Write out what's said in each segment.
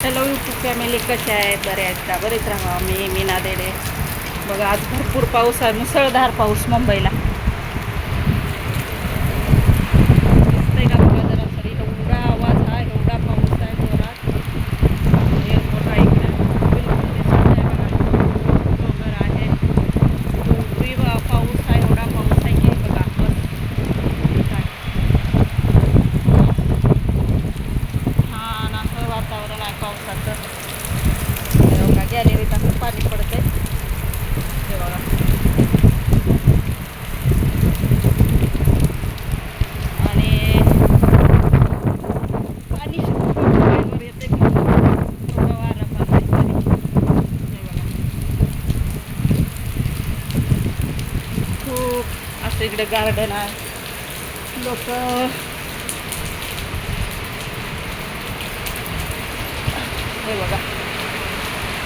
Hello YouTube family कशा आहेत? बऱ्या आहेत का? बरेच राहा. मी मीना देडे. बघा आज भरपूर पाऊस आहे. मुसळधार पाऊस मुंबईला दिसतंय का बघा जरा तरी एवढा आवाज आहे एवढा पाऊस आहे जोरात एअरपोर्ट आहे इकडे बिलकुल दिसत नाही बघा डोंगर आहे एवढी वा- पाऊस आहे एवढा पाऊस आहे की बघा बस काय छान असं वातावरण आहे पावसाचं. हे बघा गॅलरीत असं पाणी पडतंय. हे बघा. आणि पाणी पाण्यावर येते थोडं बघा. खूप असं इकडे गार्डन आहे. लोक हे बघा.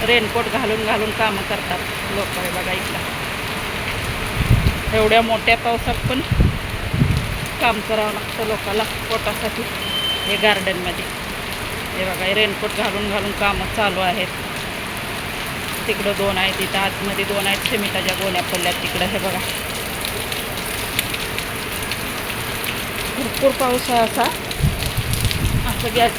रेनकोट घालून घालून कामं करतात लोक हे बघा इकडं एवढ्या मोठ्या पावसात पण काम करावं लागतं लोकाला पोटासाठी. हे गार्डनमध्ये हे बघा रेनकोट घालून घालून कामं चालू आहेत. तिकडं दोन आहेत इथं आतमध्ये दोन आहेत सिमिटाच्या गोण्या पडल्यात तिकडं हे बघा. भरपूर पाऊस आहे असा. असं गॅस